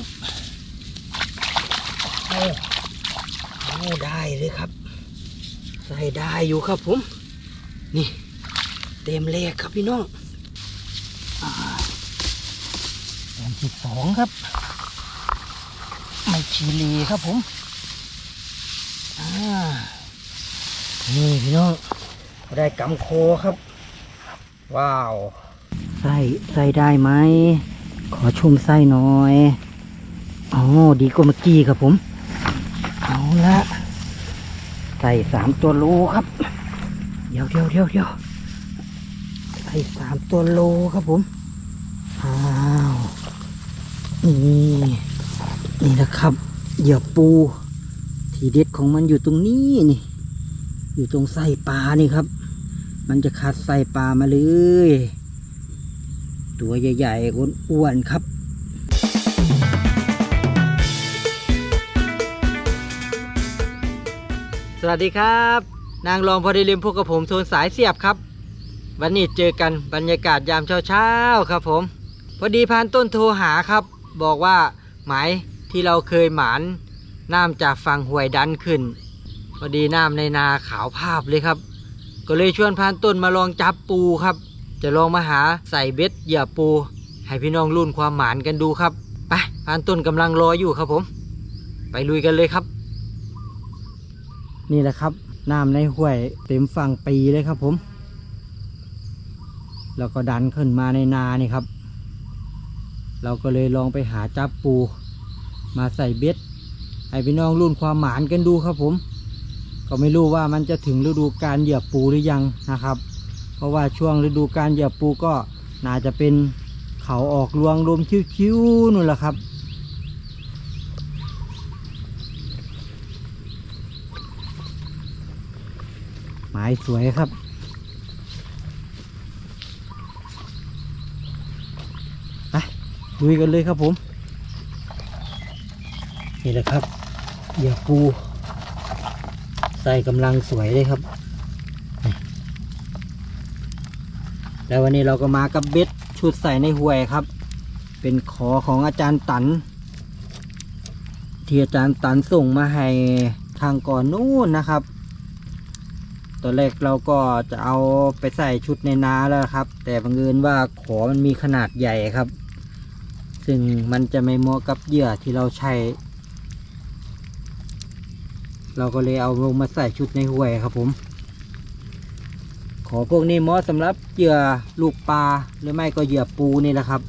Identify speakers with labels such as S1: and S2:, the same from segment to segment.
S1: ตึ๊บโอ้โอ้ได้เลยครับ ใส่ได้อยู่ครับผม นี่ เต็มเลขครับพี่น้องอ่าเต็มที่สองครับ ไม่ชีลีครับผมนี่พี่น้องได้กำโคครับ ว้าวใส่ใส่ได้ไหม ขอชุ่มไส้หน่อย อ๋อดีกว่าเมื่อกี้ครับผม เอาละใส่สามตัวโลครับ เดี๋ยวเดี๋ยวเดี๋ยวเดี๋ยวใส่สามตัวโลครับผม อ้าว นี่นี่นะครับเหยื่อปู ทีเด็ดของมันอยู่ตรงนี้นี่ อยู่ตรงไส้ปลานี่ครับ มันจะคัดไส้ปลามาเลย ตัวใหญ่ๆอ้วนๆครับ สวัสดีครับ นางรองพอดีริมพวกกับผมโทนสายเสียบครับ วันนี้เจอกันบรรยากาศยามเช้าๆครับผม พอดีพานต้นโทรหาครับ บอกว่าหมายที่เราเคยหมานน้ำจากฝั่งห้วยดันขึ้น พอดีน้ำในนาขาวภาพเลยครับ ก็เลยชวนพานต้นมาลองจับปูครับ จะลองมาหาใส่เบ็ดเหยื่อปู ให้พี่น้องรุ่นความหมานกันดูครับไปพานต้นกำลังรออยู่ครับผม ไปลุยกันเลยครับ นี่แหละครับน้ำในห้วยเต็มฝั่งปีเลยครับผม แล้วก็ดันขึ้นมาในนานี่ครับ เราก็เลยลองไปหาจับปู มาใส่เบ็ดให้พี่น้องรุ่นความหมานกันดูครับผม ก็ไม่รู้ว่ามันจะถึงฤดูการเหยียบปูหรือยังนะครับ เพราะว่าช่วงฤดูการเหยียบปูก็น่าจะเป็นเขาออกรวงลมคิ้วๆนู่นแหละครับายสวยครับ ไปลุยกันเลยครับผม นี่แหละครับเหยื่อปูใส่กำลังสวยเลยครับ แล้ววันนี้เราก็มากับเบ็ดชุดใส่ในห่วยครับ เป็นขอของอาจารย์ตัน ที่อาจารย์ตันส่งมาให้ทางก่อนนู้นนะครับ ตอนแรกเราก็จะเอาไปใส่ชุดในนาแล้วครับ แต่บังเอิญว่าขอมันมีขนาดใหญ่ครับ ซึ่งมันจะไม่เหมาะกับเหยื่อที่เราใช้ เราก็เลยเอาลงมาใส่ชุดในห้วยครับผม ขอพวกนี้เหมาะสำหรับเหยื่อลูกปลาหรือไม่ก็เหยื่อปูนี่แหละครับ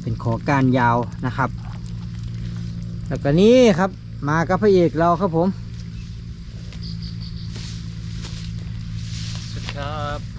S1: เป็นขอการยาวนะครับ แล้วก็นี่ครับมากับพระเอกเราครับผม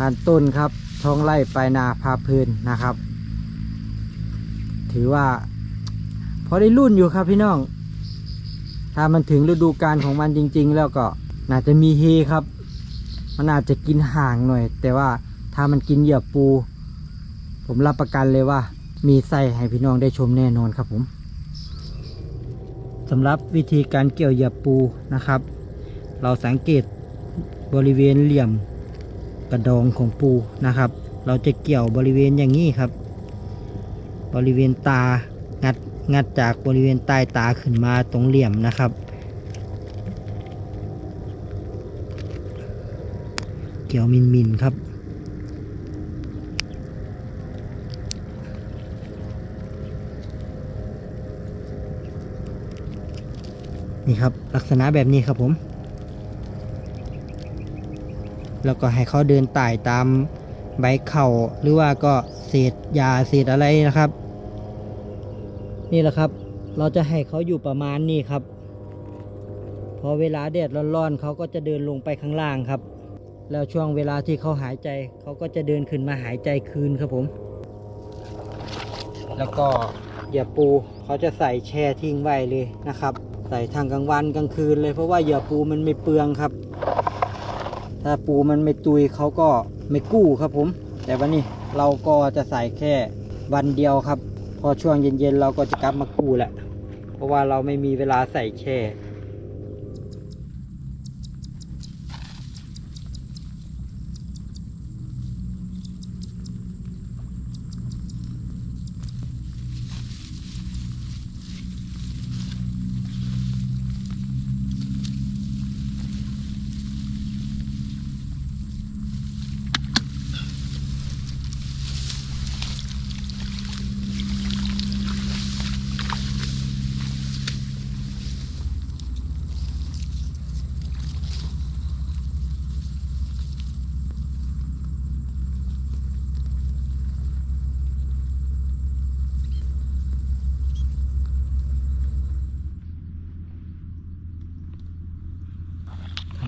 S1: ผ่านต้นครับท้องไร่ปลายนาพาเพลินนะครับ ถือว่า พอได้รุ่นอยู่ครับพี่น้อง ถ้ามันถึงฤดูกาลของมันจริง ๆ แล้วก็น่าจะมีเฮครับ มันอาจจะกินห่างหน่อย แต่ว่าถ้ามันกินเหยื่อปู ผมรับประกันเลยว่า มีไส้ให้พี่น้องได้ชมแน่นอนครับผมสำหรับวิธีการเกี่ยวเหยื่อปูนะครับ เราสังเกตบริเวณเหลี่ยม กระดองของปูนะครับ เราจะเกี่ยวบริเวณอย่างนี้ครับ บริเวณตางัดงัดจากบริเวณใต้ตาขึ้นมาตรงเหลี่ยมนะครับ เกี่ยวมินมินครับนี่ครับลักษณะแบบนี้ครับผม แล้วก็ให้เขาเดินไต่ตามใบเข่าหรือว่าก็เศษยาเศษอะไรนะครับ นี่แหละครับ เราจะให้เขาอยู่ประมาณนี้ครับ พอเวลาแดดร้อนๆเขาก็จะเดินลงไปข้างล่างครับ แล้วช่วงเวลาที่เขาหายใจเขาก็จะเดินขึ้นมาหายใจคืนครับผม แล้วก็เหยื่อปูเขาจะใส่แช่ทิ้งไว้เลยนะครับ ใส่ทางกลางวันกลางคืนเลยเพราะว่าเหยื่อปูมันไม่เปลืองครับ ถ้าปูมันไม่ตุยเขาก็ไม่กู้ครับผม แต่วันนี้เราก็จะใส่แค่วันเดียวครับ พอช่วงเย็นๆเราก็จะกลับมากู้แหละเพราะว่าเราไม่มีเวลาใส่แช่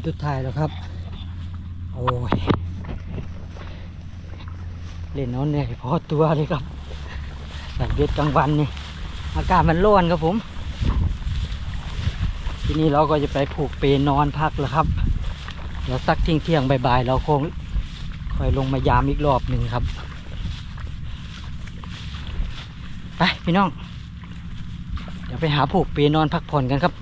S1: สุดท้ายแล้วครับ โอ้ย เล่นเอาเหนื่อยพอตัวเลยครับสัตว์เบ็ดกลางวันนี่ อากาศมันร้อนครับผม ที่นี้เราก็จะไปผูกเปนอนพักแล้วครับ เดี๋ยวสักเที่ยงเที่ยงบ่ายๆเราคงค่อยลงมายามอีกรอบหนึ่งครับ ไปพี่น้อง เดี๋ยวไปหาผูกเปนอนพักผ่อนกันครับ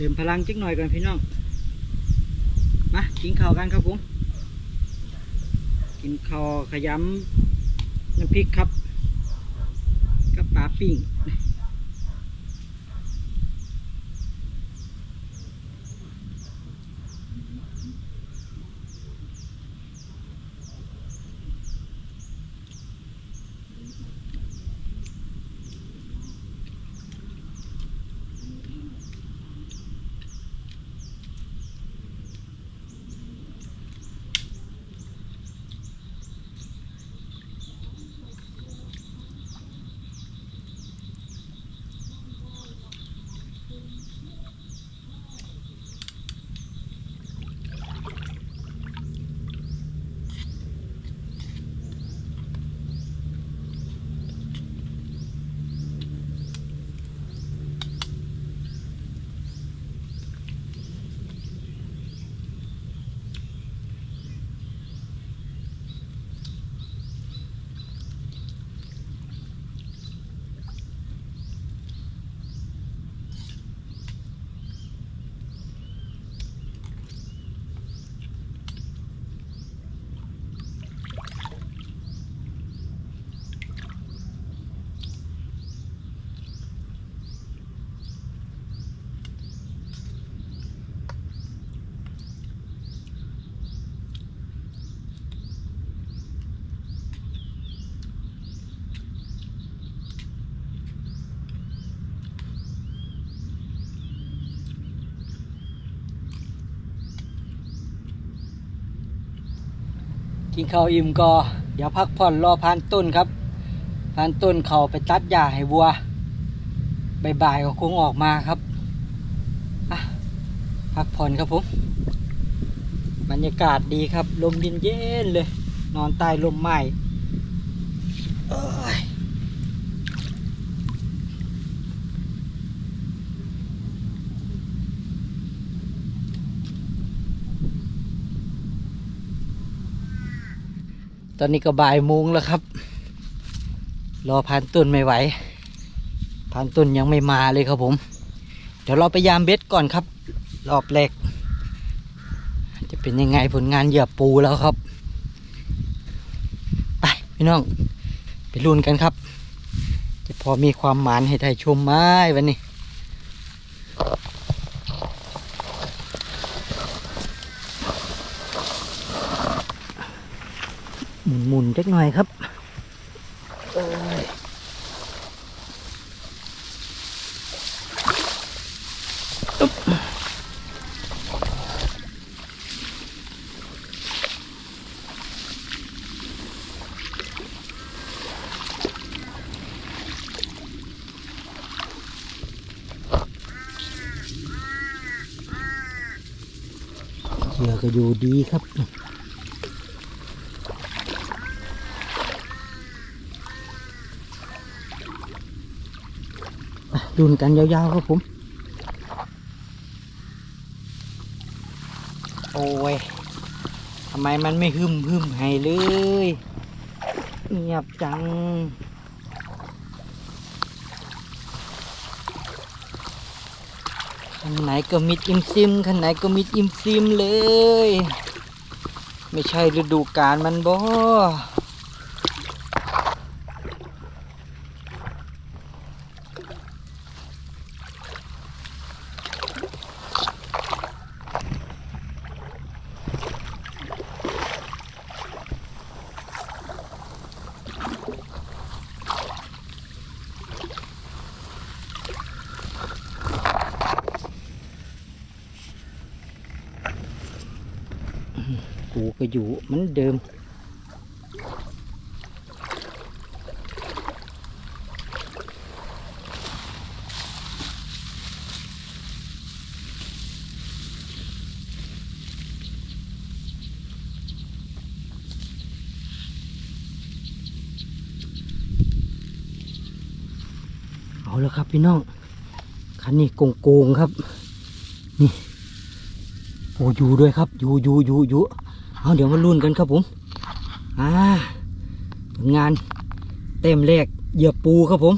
S1: เติมพลังจิกหน่อยก่อนพี่น้อง มากินข้าวกันครับผมกินข้าวขยำน้ำพริกครับกับปลาปิ้ง กินข้าวอิ่มก็เดี๋ยวพักผ่อนรอพานต้นครับพานต้นเขาไปตัดหญ้าให้วัวบ่ายๆก็คงออกมาครับพักผ่อนครับผมบรรยากาศดีครับ ลมเย็นๆเลย นอนใต้ลมไม้ ตอนนี้ก็บ่ายโมงแล้วครับ รอพานต้นไม่ไหวพานต้นยังไม่มาเลยครับผม เดี๋ยวเราไปยามเบ็ดก่อนครับ รอบแรก จะเป็นยังไงผลงานเหยื่อปูแล้วครับ ไปพี่น้อง ไปลุ้นกันครับ จะพอมีความหมานให้ได้ชมไหมวันนี้ ห มุนหมุนจักหน่อยครับเอ้ยอึ๊บเหยื่อก็อยู่ดีครับ ดุนกันยาวๆครับผม โอ้ยทำไมมันไม่หึมหึมให้เลย เงียบจังขันไหนก็มิดอิมซิมขันไหนก็มิดอิมซิมเลย ไม่ใช่ฤดูกาลมันบ่ ก็อยู่เหมือนเดิม เอาแล้วครับพี่น้องคันนี้โกงๆครับ นี่โอ้อยู่ด้วยครับ อยู่อยู่อยู่อยู่ เอาเดี๋ยวมาลุ้นกันครับผมอ่าผลงานเต็มแรกเหยื่อปูครับผม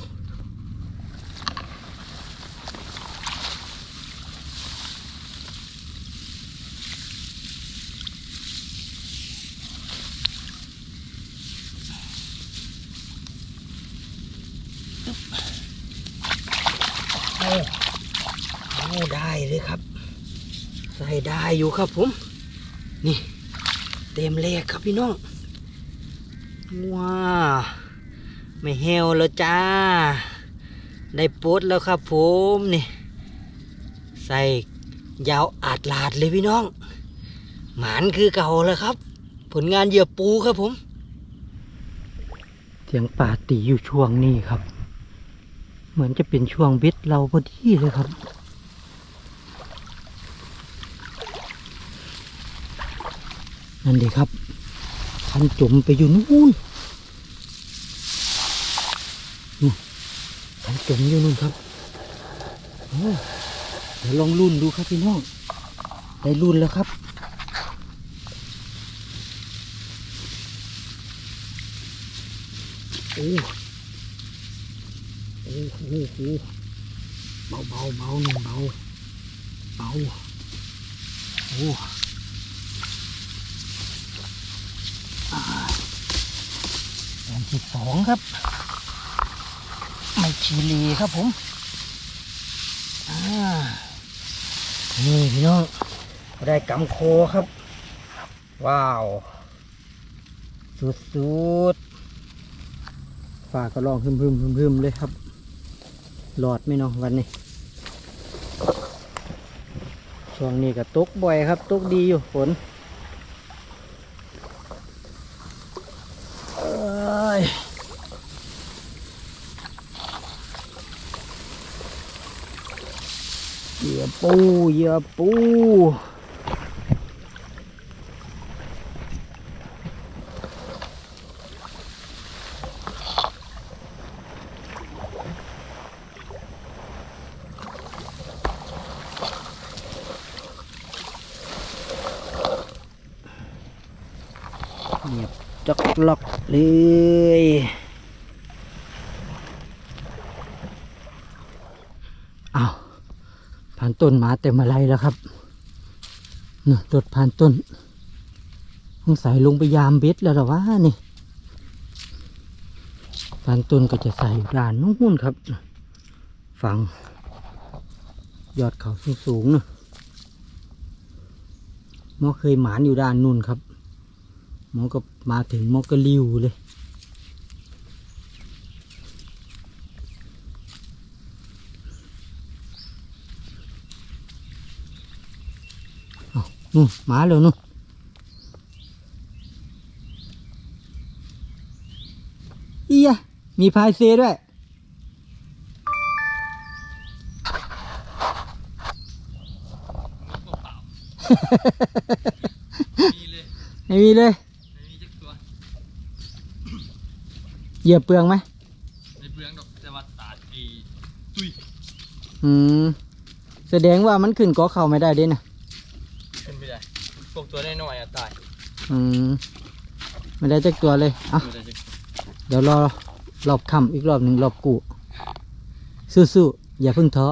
S1: โอ้ได้เลยครับ ใส่ได้อยู่ครับผม นี่ ต็มเลกครับพี่น้องว้าไม่เฮวแล้วจ้า ได้โปดแล้วครับผมนี่ ใส่ยาวอาดลาดเลยพี่น้อง หมานคือเก่าแล้วครับ ผลงานเหยื่อปูครับผม เสียงป่าตีอยู่ช่วงนี้ครับ เหมือนจะเป็นช่วงบ็ดเราพอดีเลยครับ นั่นดีครับ คันจุ่มไปอยู่นู่นคันจุ่มอยู่นู่นครับเดี๋ยวลองรุ่นดูครับพี่น้อง ได้รุ่นแล้วครับโอ้โอ้โหโอ้โหเบาเบาเบาหนึ่งเบาเบาโอ้อ่า แต้มที่สองครับ ไม่ชีลีครับผมนี่พี่น้องได้กำโคครับ ว้าว สุดๆฟ้าก็ร้องพึมพึมพึมพึมเลยครับหลอดไม่เนาะวันนี้ช่วงนี้ก็ตกบ่อยครับ ตกดีอยู่ฝนเอ้ย เหยื่อปูเหยื่อปูเงียบจักล็อกเลยอ้าวผ่าน ต้นหมาเต็มอะไรแล้วครับนี่รถผ่านต้นสงสัยลงไปยามเบ็ดแล้วหรอวะนี่ผ่านต้นก็จะใส่อยู่านนู้นครับ ฝั่งยอดเขาสูงๆนะมอเคยหมานอยู่ด้านนู้นครับมอก็มาถึงมอก็ริวเลย เอา นู่นหมาเลยนู่นอียะมีพายเซด้วย
S2: มีเลย
S1: ไม่มีเลย
S2: ไม่มีจักตัว
S1: เหยียบเปลืองไหม
S2: ในเปลืองดอกแต่ว่าตาดไอ้ตุย
S1: อืม แสดงว่ามันขึ้นเกาะเขาไม่ได้เด้นะ
S2: ขึ้นไม่ได้ พวกตัวน้อยๆอะตาย
S1: อืมไม่ได้จักตัวเลยเอะ
S2: ไม่ได้จัก
S1: เดี๋ยวรอรอบค่ำอีกรอบหนึ่งรอบกูสู้ๆอย่าเพิ่งท้อ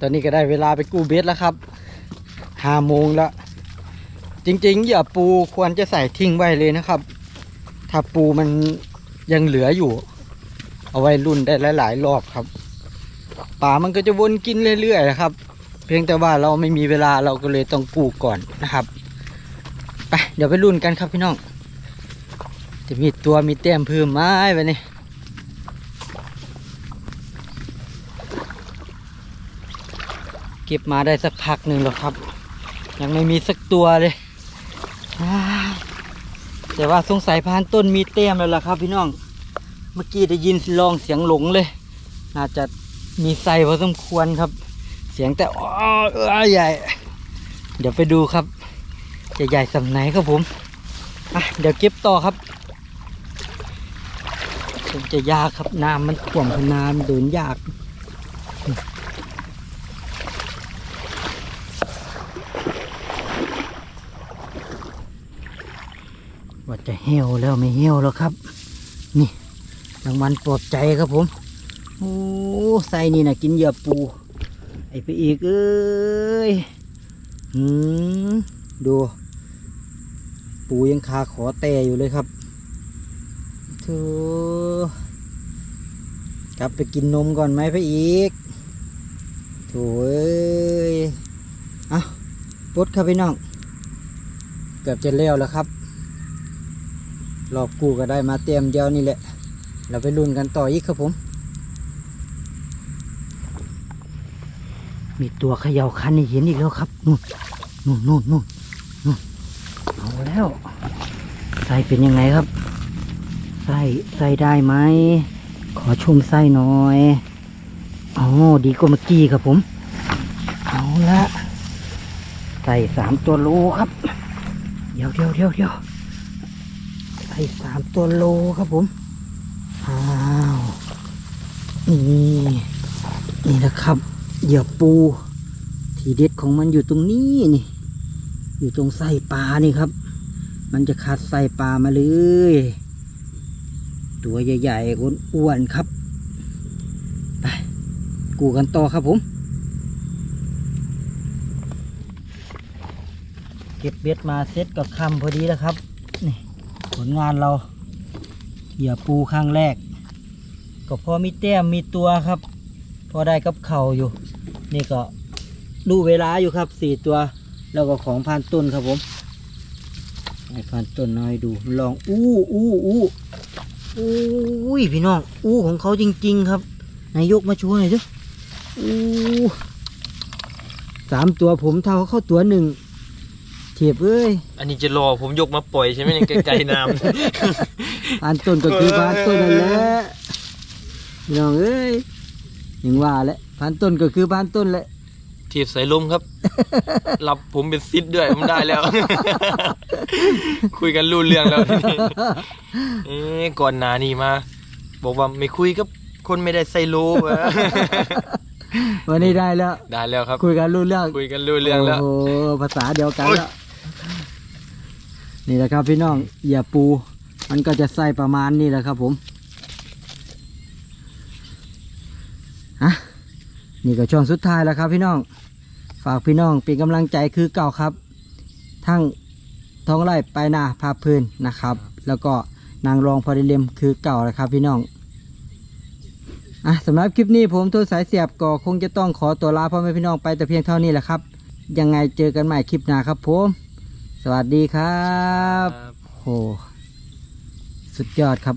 S1: ตอนนี้ก็ได้เวลาไปกู้เบสแล้วครับห้าโมงแล้ว จริงๆเหยื่อปูควรจะใส่ทิ้งไว้เลยนะครับ ถ้าปูมันยังเหลืออยู่ เอาไว้รุ่นได้หลายๆรอบครับป่ามันก็จะวนกินเรื่อยๆนะครับ เพียงแต่ว่าเราไม่มีเวลาเราก็เลยต้องกู้ก่อนนะครับไปเดี๋ยวไปรุ่นกันครับพี่น้อง จะมีตัวมีแต้มเพิ่มไหมไปนี่เก็บมาได้สักพักหนึ่งแล้วครับ ยังไม่มีสักตัวเลยอ้ายแต่ว่าสงสัยพานต้นมีเต้มแล้วล่ะครับ พี่น้อง เมื่อกี้ได้ยินลองเสียงหลงเลย น่าจะมีไซพอสมควรครับ เสียงแต่อ้อใหญ่ เดี๋ยวไปดูครับจะใหญ่สำไหนครับผมอะเดี๋ยวเก็บต่อครับคงจะยากครับน้ำมันท่วมขนาดเดินยากว่าจะเหี่ยวแล้วไม่เหี่ยวแล้วครับ นี่รางวัลปลอบใจครับผม โอ้ไส้นี่นะกินเหยื่อปู อ้ไปอีกเอ้ยหืมดู ปูยังคาขอแต่อยู่เลยครับโธ่กลับไปกินนมก่อนไหมไปอีกโถ่เอ้ยเอาปลดครับพี่น้อง เกือบจะเลี้ยวแล้วครับรอบกูก็ได้มาเตรียมเดียวนี่แหละ เราไปลุ้นกันต่ออีกครับผม มีตัวเขย่าคันนี่เห็นอีกแล้วครับนู่นนู่นนู่นนู่นนู่นเอาแล้วไส้เป็นยังไงครับไส้ไส้ได้ไหมขอชมไส้หน่อยอ๋อดีกว่าเมื่อกี้ครับผม เอาละไส้สามตัวโลครับ เดี๋ยวเดี๋ยวเดี๋ยวเดี๋ยวไส้สามตัวโลครับผมอ้าวนี่นี่นะครับ เหยื่อปู ทีเด็ดของมันอยู่ตรงนี้นี่ อยู่ตรงไส้ปลานี่ครับ มันจะคัดไส้ปลามาเลย ตัวใหญ่ๆอ้วนๆครับ ไป กูกันต่อครับผม เก็บเบ็ดมาเซ็ตกับคำพอดีแล้วครับ นี่ผลงานเรา เหยื่อปูครั้งแรก ก็พอมีแต้มมีตัวครับ อได้กับเข่าอยู่ นี่ก็ดูเวลาอยู่ครับสี่ตัว แล้วก็ของพานต้นครับผมให้พานต้นน้อยดูลองอู้อู้อู้อู้ยพี่น้องอู้ของเขาจริง ๆ ครับนายยกมาช่วยหน่อยสิอู้สามตัวผมเท่าเข้าตัวหนึ่งเทียบเอ้ย
S2: อันนี้จะรอผมยกมาปล่อยใช่ไหมยังไกลๆน้
S1: พานต้นก็คือพานต้นนั่นแหละพี่น้องเอ้ย ยังว่าแหละพานต้นก็คือพานต้นแหละำ
S2: ทีบสายลมครับ รับผมเป็นซิดด้วยผมได้แล้ว คุยกันรู้เรื่องแล้วทีนี้เอ๊ะก่อนหน้านี้มา บอกว่าไม่คุยกับคนไม่ได้ใส่โลวะ
S1: วันนี้ได้แล้ว
S2: ได้แล้วครับ
S1: คุยกันรู้เรื่อง
S2: คุยกันรู้เรื่องแล้ว
S1: โอ้โหภาษาเดียวกัน
S2: โอ๊ย
S1: แล้วนี่แหละครับพี่น้องอย่าปู มันก็จะใส่ประมาณนี้แหละครับผมฮะ นี่ก็ช่วงสุดท้ายแล้วครับพี่น้อง ฝากพี่น้องเป็นกำลังใจคือเก่าครับ ทั้งท้องไร่ไปนาพาพื้นนะครับ แล้วก็นางรองพอดีเลมคือเก่าแล้วครับพี่น้องอะสำหรับคลิปนี้ผมทูสายเสียบก็คงจะต้องขอตัวลาพ่อแม่พี่น้องไปแต่เพียงเท่านี้แหละครับ ยังไงเจอกันใหม่คลิปหน้าครับผม สวัสดีครับโหสุดยอดครับ